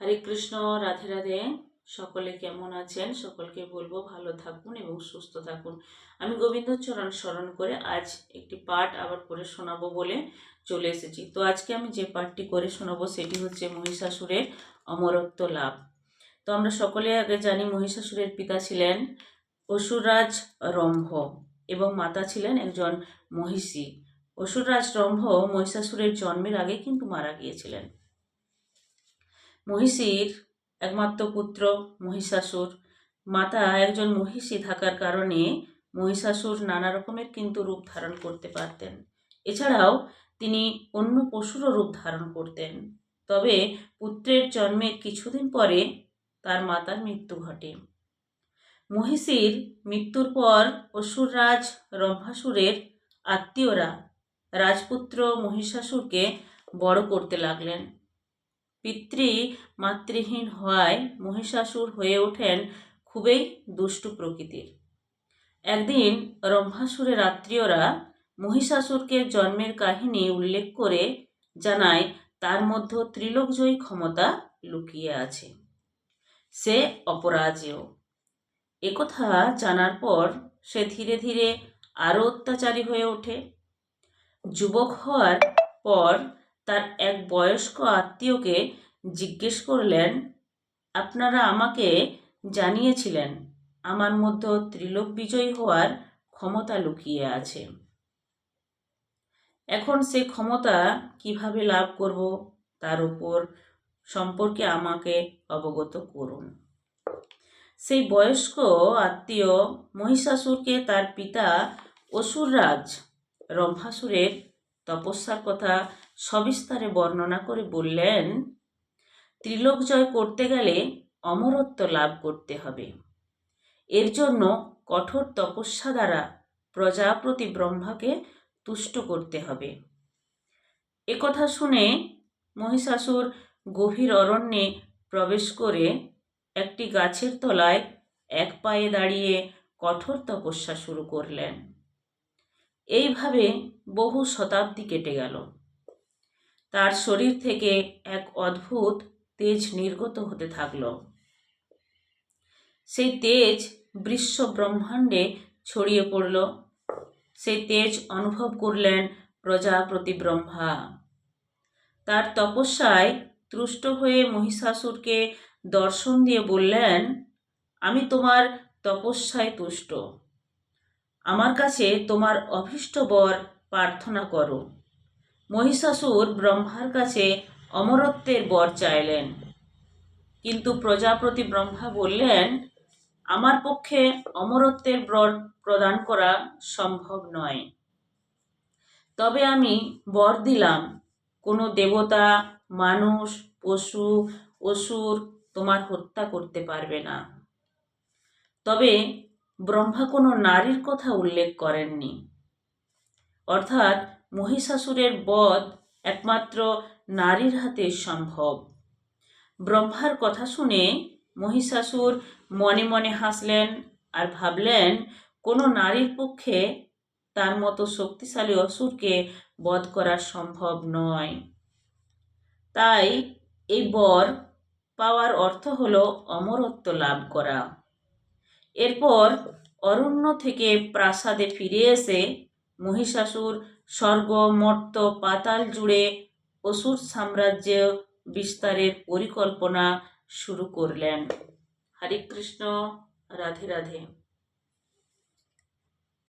হরে কৃষ্ণ, রাধে রাধে। সকলে কেমন আছেন? সকলকে বলব ভালো থাকুন এবং সুস্থ থাকুন। আমি গোবিন্দচরণ স্মরণ করে আজ একটি পাঠ আবার করে শোনাবো বলে চলে এসেছি। তো আজকে আমি যে পাঠটি করে শোনাবো সেটি হচ্ছে মহিষাসুরের অমরত্ব লাভ। তো আমরা সকলে আগে জানি মহিষাসুরের পিতা ছিলেন অসুরাজ রম্ভ এবং মাতা ছিলেন একজন মহিষী। অসুররাজ রম্ভ মহিষাসুরের জন্মের আগে কিন্তু মারা গিয়েছিলেন। মহিষীর একমাত্র পুত্র মহিষাসুর। মাতা একজন মহিষী থাকার কারণে মহিষাসুর নানা রকমের কিন্তু রূপ ধারণ করতে পারতেন। এছাড়াও তিনি অন্য পশুরও রূপ ধারণ করতেন। তবে পুত্রের জন্মের কিছুদিন পরে তার মাতার মৃত্যু ঘটে। মহিষীর মৃত্যুর পর অসুররাজ রম্ভাসুরের আত্মীয়রা রাজপুত্র মহিষাসুরকে বড় করতে লাগলেন। পিতৃ মাতৃহীন হওয়ায় মহিষাসুর হয়ে ওঠেন খুবই দুষ্টু প্রকৃতির। একদিন রম্ভাসুরের আত্মীয়রা মহিষাসুরকে জন্মের কাহিনী উল্লেখ করে জানায়, তার মধ্যে ত্রিলোকজয়ী ক্ষমতা লুকিয়ে আছে। সে অপরাজেয়। একথা জানার পর সে ধীরে ধীরে আরও অত্যাচারী হয়ে ওঠে। যুবক হওয়ার পর তার এক বয়স্ক আত্মীয়কে জিজ্ঞেস করলেন, আপনারা আমাকে জানিয়েছিলেন, আমার মধ্যে ত্রিলোক বিজয়ী হওয়ার ক্ষমতা লুকিয়ে আছে। এখন সে ক্ষমতা কীভাবে লাভ করব, তার উপর সম্পর্কে আমাকে অবগত করুন। সেই বয়স্ক আত্মীয় মহিষাসুরকে তার পিতা অসুররাজ রম্ভাসুরের তপস্যার কথা সবিস্তারে বর্ণনা করে বললেন, ত্রিলোক জয় করতে গেলে অমরত্ব লাভ করতে হবে। এর জন্য কঠোর তপস্যা দ্বারা প্রজাপতি ব্রহ্মাকে তুষ্ট করতে হবে। একথা শুনে মহিষাসুর গভীর অরণ্যে প্রবেশ করে একটি গাছের তলায় এক পায়ে দাঁড়িয়ে কঠোর তপস্যা শুরু করলেন। এইভাবে বহু শতাব্দী কেটে গেল। তার শরীর থেকে এক অদ্ভুত তেজ নির্গত হতে থাকল। সেই তেজ বিশ্ব ব্রহ্মাণ্ডে ছড়িয়ে পড়ল। সেই তেজ অনুভব করলেন প্রজাপতি ব্রহ্মা তার তপস্যায় তুষ্ট হয়ে মহিষাসুরকে দর্শন দিয়ে বললেন, আমি তোমার তপস্যায় তুষ্ট। আমার কাছে তোমার অভীষ্ট বর প্রার্থনা করো। মহিষাসুর ব্রহ্মার কাছে অমরত্বের বর চাইলেন। কিন্তু প্রজাপতি ব্রহ্মা বললেন, আমার পক্ষে অমরত্বের বর প্রদান করা সম্ভব নয়। তবে আমি বর দিলাম। কোনো দেবতা, মানুষ, পশু, অসুর তোমার হত্যা করতে পারবে না। তবে ব্রহ্মা কোনো নারীর কথা উল্লেখ করেননি। অর্থাৎ মহিষাসুরের বধ একমাত্র নারীর হাতে সম্ভব। ব্রহ্মার কথা শুনে মহিষাসুর মনে মনে হাসলেন আর ভাবলেন, কোনো নারীর পক্ষে তার মতো শক্তিশালী অসুরকে বধ করা সম্ভব নয়। তাই এই বর পাওয়ার অর্থ হল অমরত্ব লাভ করা। এরপর অরণ্য থেকে প্রাসাদে ফিরে এসে মহিষাসুর, স্বর্গ, মর্ত, পাতাল জুড়ে অসুর সাম্রাজ্য বিস্তারের পরিকল্পনা শুরু করলেন। হরে কৃষ্ণ, রাধে রাধে।